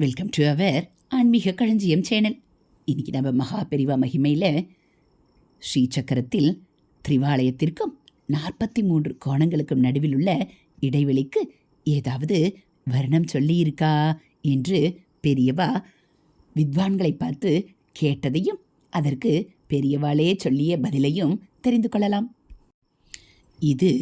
Welcome to our ஆன்மீக களஞ்சியம் channel. இன்னைக்கு நம்ம மகா பெரிவா மகிமையில் ஸ்ரீ சக்கரத்தில் திரிவாலயத்திற்கும் நாற்பத்தி மூன்று கோணங்களுக்கும் நடுவில் உள்ள இடைவெளிக்கு ஏதாவது வர்ணம் சொல்லியிருக்கா என்று பெரியவா வித்வான்களை பார்த்து கேட்டதையும் அதற்கு பெரியவாளே சொல்லிய பதிலையும் தெரிந்து கொள்ளலாம். இது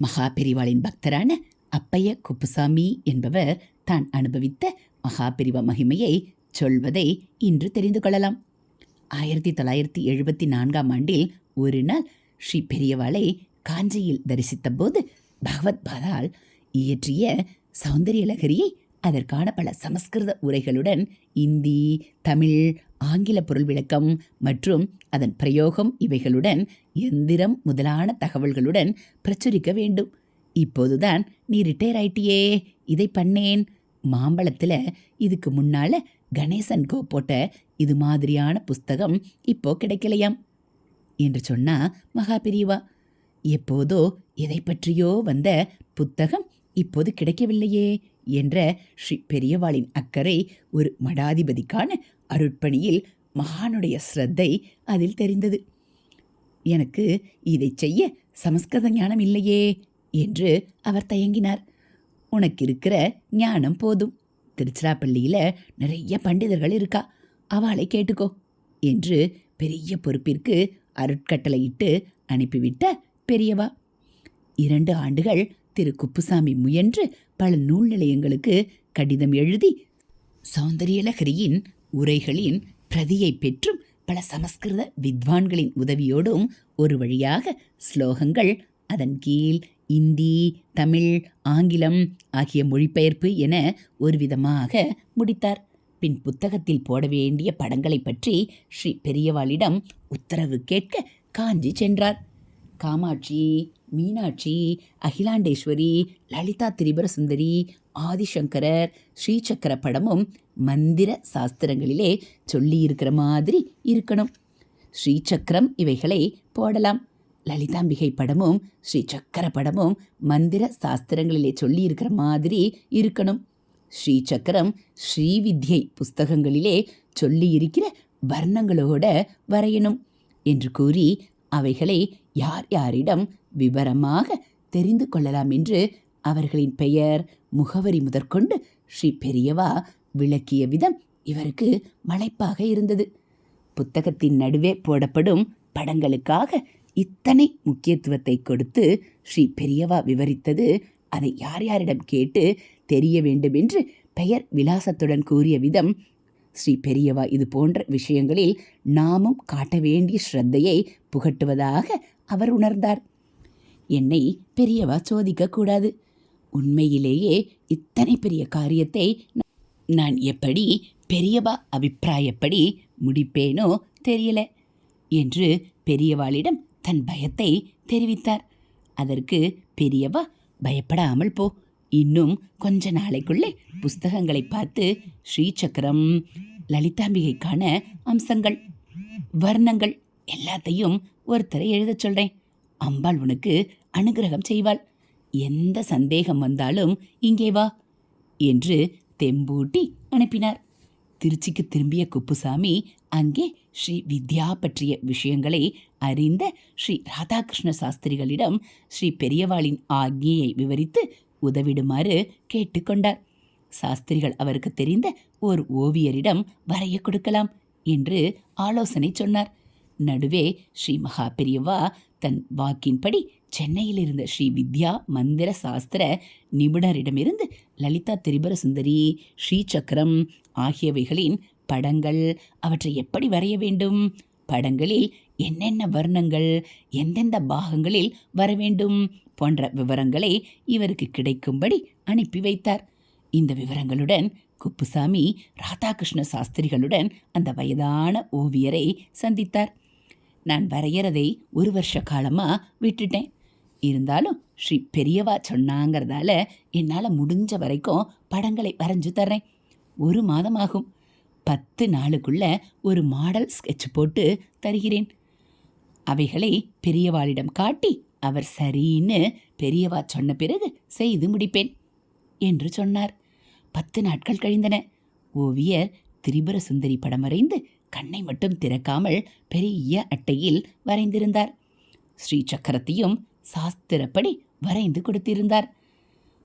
மகா பெரிவாளின் பக்தரான அப்பைய குப்புசாமி என்பவர் தான் அனுபவித்த மகாபிரிவ மகிமையை சொல்வதை இன்று தெரிந்து கொள்ளலாம். ஆயிரத்தி தொள்ளாயிரத்தி எழுபத்தி நான்காம் ஆண்டில் ஒரு நாள் ஸ்ரீ பெரியவாளை காஞ்சியில் தரிசித்த போது பகவத் பாதால் இயற்றிய சௌந்தரியலகரியை அதற்கான பல சமஸ்கிருத உரைகளுடன் இந்தி தமிழ் ஆங்கில பொருள் விளக்கம் மற்றும் அதன் பிரயோகம் இவைகளுடன் எந்திரம் முதலான தகவல்களுடன் பிரச்சுரிக்க வேண்டும். இப்போதுதான் நீ ரிட்டையர் ஆயிட்டியே இதை பண்ணேன். மாம்பழத்தில் இதுக்கு முன்னால் கணேசன் கோ போட்ட இது மாதிரியான புஸ்தகம் இப்போ கிடைக்கலையாம் என்று சொன்னா மகா எப்போதோ எதை பற்றியோ வந்த புத்தகம் இப்போது கிடைக்கவில்லையே என்ற ஸ்ரீ பெரியவாளின் அக்கறை ஒரு மடாதிபதிக்கான அருட்பணியில் மகானுடைய ஸ்ரத்தை அதில் தெரிந்தது. எனக்கு இதை செய்ய சமஸ்கிருத ஞானம் இல்லையே என்று அவர் தயங்கினார். உனக்கு இருக்கிற ஞானம் போதும். திருச்சிராப்பள்ளியில் நிறைய பண்டிதர்கள் இருக்கா. அவளை கேட்டுக்கோ என்று பெரிய பொறுப்பிற்கு அருட்கட்டளையிட்டு அனுப்பிவிட்ட பெரியவா. இரண்டு ஆண்டுகள் திரு குப்புசாமி முயன்று பல நூல் நிலையங்களுக்கு கடிதம் எழுதி சௌந்தரியலகரியின் உரைகளின் பிரதியை பெற்றும் பல சமஸ்கிருத வித்வான்களின் உதவியோடும் ஒரு வழியாக ஸ்லோகங்கள் அதன் கீழ் இந்தி தமிழ் ஆங்கிலம் ஆகிய மொழிபெயர்ப்பு என ஒரு விதமாக முடித்தார். பின் புத்தகத்தில் போட வேண்டிய படங்களை பற்றி ஸ்ரீ பெரியவாளிடம் உத்தரவு கேட்க காஞ்சி சென்றார். காமாட்சி மீனாட்சி அகிலாண்டேஸ்வரி லலிதா திரிபுர சுந்தரி ஆதிசங்கரர் ஸ்ரீசக்கர படமும் மந்திர சாஸ்திரங்களிலே சொல்லியிருக்கிற மாதிரி இருக்கணும். ஸ்ரீசக்கரம் இவைகளை போடலாம். லலிதாம்பிகை படமும் ஸ்ரீ சக்கர படமும் மந்திர சாஸ்திரங்களிலே சொல்லியிருக்கிற மாதிரி இருக்கணும். ஸ்ரீ சக்கரம் ஸ்ரீவித்யை புஸ்தகங்களிலே சொல்லியிருக்கிற வர்ணங்களோட வரையணும் என்று கூறி அவைகளை யார் யாரிடம் விவரமாக தெரிந்து கொள்ளலாம் என்று அவர்களின் பெயர் முகவரி முதற்கொண்டு ஸ்ரீ பெரியவா விளக்கிய விதம் இவருக்கு மலைப்பாக இருந்தது. புத்தகத்தின் நடுவே போடப்படும் படங்களுக்காக இத்தனை முக்கியத்துவத்தை கொடுத்து ஸ்ரீ பெரியவா விவரித்தது அதை யார் யாரிடம் கேட்டு தெரிய வேண்டும் என்று பெயர் விலாசத்துடன் கூறிய விதம் ஸ்ரீ பெரியவா இது போன்ற விஷயங்களில் நாமும் காட்ட வேண்டிய ஸ்ரத்தையை புகட்டுவதாக அவர் உணர்ந்தார். என்னை பெரியவா சோதிக்கக்கூடாது உண்மையிலேயே இத்தனை பெரிய காரியத்தை நான் எப்படி பெரியவா அபிப்பிராயப்படி முடிப்பேனோ தெரியல என்று பெரியவாளிடம் தன் பயத்தை தெரிவித்தார். அதற்கு பெரியவா பயப்படாமல் போ. இன்னும் கொஞ்ச நாளைக்குள்ளே புஸ்தகங்களை பார்த்து ஸ்ரீசக்கரம் லலிதாம்பிகைக்கான அம்சங்கள் வர்ணங்கள் எல்லாத்தையும் ஒருத்தரை எழுதச் சொல்றேன். அம்பாள் உனக்கு அனுகிரகம் செய்வாள். எந்த சந்தேகம் வந்தாலும் இங்கே வா என்று தெம்பூட்டி அனுப்பினார். திருச்சிக்கு திரும்பிய குப்புசாமி அங்கே ஸ்ரீ வித்யா பற்றிய விஷயங்களை அறிந்த ஸ்ரீ ராதாகிருஷ்ண சாஸ்திரிகளிடம் ஸ்ரீ பெரியவாளின் ஆக்ஞையை விவரித்து உதவிடுமாறு கேட்டுக்கொண்டார். சாஸ்திரிகள் அவருக்கு தெரிந்த ஓர் ஓவியரிடம் வரைய கொடுக்கலாம் என்று ஆலோசனை சொன்னார். நடுவே ஸ்ரீ மகா பெரியவா தன் வாக்கின்படி சென்னையில் இருந்த ஸ்ரீ வித்யா மந்திர சாஸ்திர நிபுணரிடமிருந்து லலிதா திரிபுர சுந்தரி ஸ்ரீசக்கரம் ஆகியவைகளின் படங்கள் அவற்றை எப்படி வரைய வேண்டும்? படங்களில் என்னென்ன வர்ணங்கள் எந்தெந்த பாகங்களில் வர வேண்டும் போன்ற விவரங்களை இவருக்கு கிடைக்கும்படி அனுப்பி வைத்தார். இந்த விவரங்களுடன் குப்புசாமி ராதாகிருஷ்ண சாஸ்திரிகளுடன் அந்த வயதான ஓவியரை சந்தித்தார். நான் வரையறதை ஒரு வருஷ காலமாக விட்டுட்டேன். இருந்தாலும் ஸ்ரீ பெரியவா சொன்னாங்கிறதால என்னால் முடிஞ்ச வரைக்கும் படங்களை வரைஞ்சு தர்றேன். ஒரு மாதம் ஆகும் பத்து நாளுக்குள்ள ஒரு மாடல் ஸ்கெட்ச் போட்டு தருகிறேன். அவைகளை பெரியவாளிடம் காட்டி அவர் சரின்னு பெரியவா சொன்ன பிறகு செய்து முடிப்பேன் என்று சொன்னார். பத்து நாட்கள் கழிந்தன. ஓவியர் திரிபுர சுந்தரி படம் வரைந்து கண்ணை மட்டும் திறக்காமல் பெரிய அட்டையில் வரைந்திருந்தார். ஸ்ரீ சக்கரத்தையும் சாஸ்திரப்படி வரைந்து கொடுத்திருந்தார்.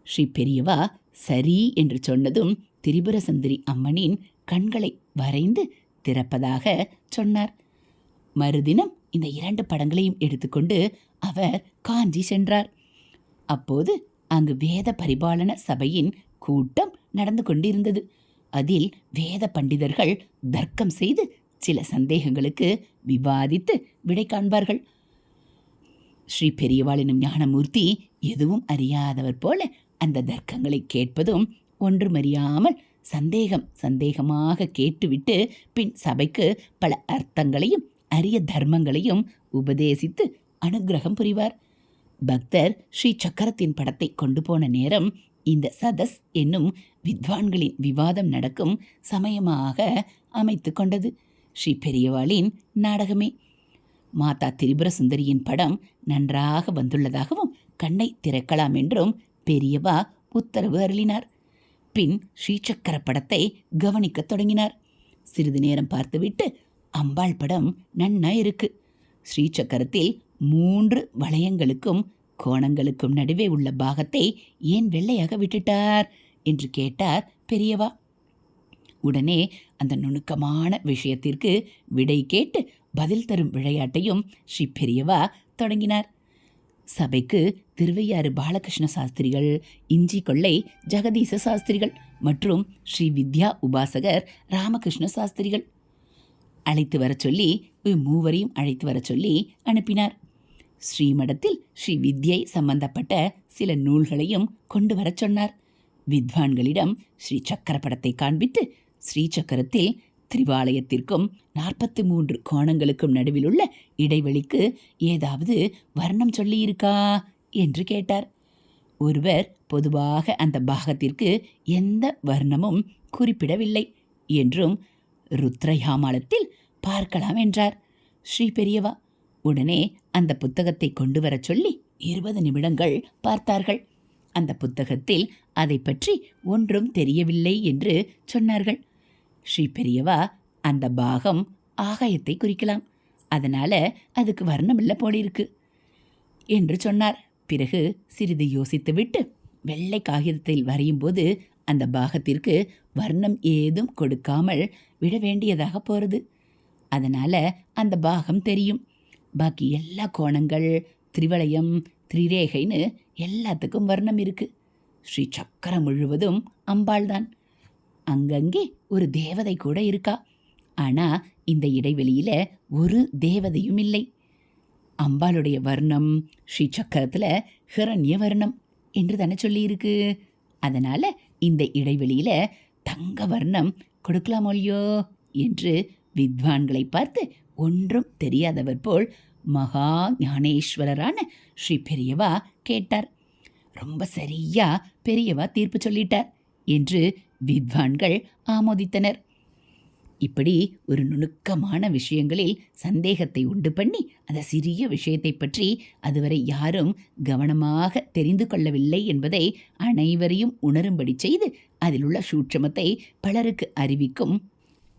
ஸ்ரீ பெரியவா சரி என்று சொன்னதும் திரிபுர சுந்தரி அம்மனின் கண்களை வரைந்து திறப்பதாக சொன்னார். மறுதினம் இந்த இரண்டு படங்களையும் எடுத்துக்கொண்டு அவர் காஞ்சி சென்றார். அப்போது அங்கு வேத பரிபாலன சபையின் கூட்டம் நடந்து கொண்டிருந்தது. அதில் வேத பண்டிதர்கள் தர்க்கம் செய்து சில சந்தேகங்களுக்கு விவாதித்து விடை காண்பார்கள். ஸ்ரீ பெரியவாள் எனும் ஞானமூர்த்தி எதுவும் அறியாதவர் போல அந்த தர்க்கங்களை கேட்பதும் ஒன்றுமறியாமல் சந்தேகம் சந்தேகமாக கேட்டுவிட்டு பின் சபைக்கு பல அர்த்தங்களையும் அரிய தர்மங்களையும் உபதேசித்து அனுக்கிரகம் புரிவார். பக்தர் ஸ்ரீ சக்கரத்தின் படத்தை கொண்டு போன நேரம் இந்த சதஸ் என்னும் வித்வான்களின் விவாதம் நடக்கும் சமயமாக அமைத்து கொண்டது. ஸ்ரீ பெரியவாளின் நாடகமே. மாதா திரிபுர சுந்தரியின் படம் நன்றாக வந்துள்ளதாகவும் கண்ணை திறக்கலாம் என்றும் பெரியவா உத்தரவு அருளினார். பின் ஸ்ரீசக்கர படத்தை கவனிக்கத் தொடங்கினார். சிறிது நேரம் பார்த்துவிட்டு அம்பாள் படம் நன்னா இருக்கு. ஸ்ரீசக்கரத்தில் மூன்று வளையங்களுக்கும் கோணங்களுக்கும் நடுவே உள்ள பாகத்தை ஏன் வெள்ளையாக விட்டுட்டார்? என்று கேட்டார் பெரியவா. உடனே அந்த நுணுக்கமான விஷயத்திற்கு விடை கேட்டு பதில் தரும் விளையாட்டையும் ஸ்ரீ பெரியவா தொடங்கினார். சபைக்கு திருவையாறு பாலகிருஷ்ண சாஸ்திரிகள் இஞ்சி கொள்ளை ஜெகதீச சாஸ்திரிகள் மற்றும் ஸ்ரீ வித்யா உபாசகர் ராமகிருஷ்ண சாஸ்திரிகள். அழைத்து வரச் சொல்லி மூவரையும் அழைத்து வரச் சொல்லி அனுப்பினார். ஸ்ரீமடத்தில் ஸ்ரீ வித்யை சம்பந்தப்பட்ட சில நூல்களையும் கொண்டு வரச் சொன்னார். வித்வான்களிடம் ஸ்ரீ சக்கர படத்தை காண்பித்து ஸ்ரீ சக்கரத்தில் திரிவாலயத்திற்கும் நாற்பத்தி மூன்று கோணங்களுக்கும் நடுவில் உள்ள இடைவெளிக்கு ஏதாவது வர்ணம் சொல்லியிருக்கா? என்று கேட்டார். ஒருவர் பொதுவாக அந்த பாகத்திற்கு எந்த வர்ணமும் குறிப்பிடவில்லை என்றும் ருத்ரயாமலத்தில் பார்க்கலாம் என்றார். ஸ்ரீ பெரியவா உடனே அந்த புத்தகத்தை கொண்டு வரச் சொல்லி இருபது நிமிடங்கள் பார்த்தார்கள். அந்த புத்தகத்தில் அதை பற்றி ஒன்றும் தெரியவில்லை என்று சொன்னார்கள். ஸ்ரீ பெரியவா அந்த பாகம் ஆகாயத்தை குறிக்கலாம். அதனால அதுக்கு வர்ணமில்ல போலிருக்கு என்று சொன்னார். பிறகு சிறிது யோசித்துவிட்டு வெள்ளை காகிதத்தில் வரையும்போது அந்த பாகத்திற்கு வர்ணம் ஏதும் கொடுக்காமல் விட வேண்டியதாக போகிறது அதனால் அந்த பாகம் தெரியும். பாக்கி எல்லா கோணங்கள் திரிவலயம் திரிரேகைன்னு எல்லாத்துக்கும் வர்ணம் இருக்குது ஸ்ரீ சக்கரம் முழுவதும் அம்பாள் தான். அங்கங்கே ஒரு தேவதை கூட இருக்கா. ஆனால் இந்த இடைவெளியில் ஒரு தேவதையும் இல்லை. அம்பாளுடைய வர்ணம் ஸ்ரீ சக்கரத்தில் ஹிரண்ய வர்ணம் என்று தானே சொல்லியிருக்கு. அதனால் இந்த இடைவெளியில தங்க வர்ணம் கொடுக்கலாமோ இல்லையோ என்று வித்வான்களை பார்த்து ஒன்றும் தெரியாதவர் போல் மகா ஞானேஸ்வரரான ஸ்ரீ பெரியவா கேட்டார். ரொம்ப சரியா பெரியவா தீர்ப்பு சொல்லிட்டார் என்று வித்வான்கள் ஆமோதித்தனர். இப்படி ஒரு நுணுக்கமான விஷயங்களில் சந்தேகத்தை உண்டு பண்ணி அந்த சிறிய விஷயத்தை பற்றி அதுவரை யாரும் கவனமாக தெரிந்து கொள்ளவில்லை என்பதை அனைவரையும் உணரும்படி செய்து அதில் உள்ள சூட்சமத்தை பலருக்கு அறிவிக்கும்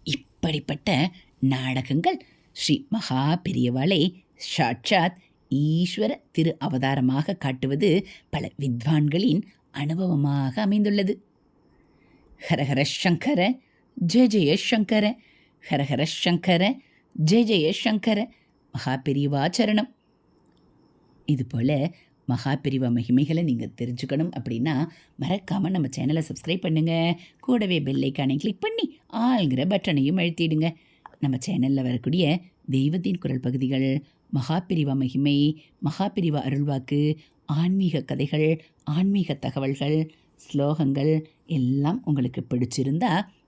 இப்படிப்பட்ட நாடகங்கள் ஸ்ரீ மகா பெரியவாளை சாட்சாத் ஈஸ்வர திரு அவதாரமாக காட்டுவது பல வித்வான்களின் அனுபவமாக அமைந்துள்ளது. ஹரஹர சங்கர ஜெய ஜெய சங்கர ஹரஹர சங்கர ஜெய ஜெய சங்கர மகாபெரிவாச்சரணம் இது போல் மகாபெரிவா மகிமைகளை நீங்கள் தெரிஞ்சுக்கணும் அப்படின்னா மறக்காமல் நம்ம சேனலை சப்ஸ்கிரைப் பண்ணுங்கள் கூடவே பெல்லைக்கானை கிளிக் பண்ணி ஆளுங்கிற பட்டனையும் அழுத்திடுங்க. நம்ம சேனலில் வரக்கூடிய தெய்வத்தின் குரல் பகுதிகள் மகாபிரிவா மகிமை மகாபிரிவா அருள்வாக்கு ஆன்மீக கதைகள் ஆன்மீக தகவல்கள் ஸ்லோகங்கள் எல்லாம் உங்களுக்கு பிடிச்சிருந்தா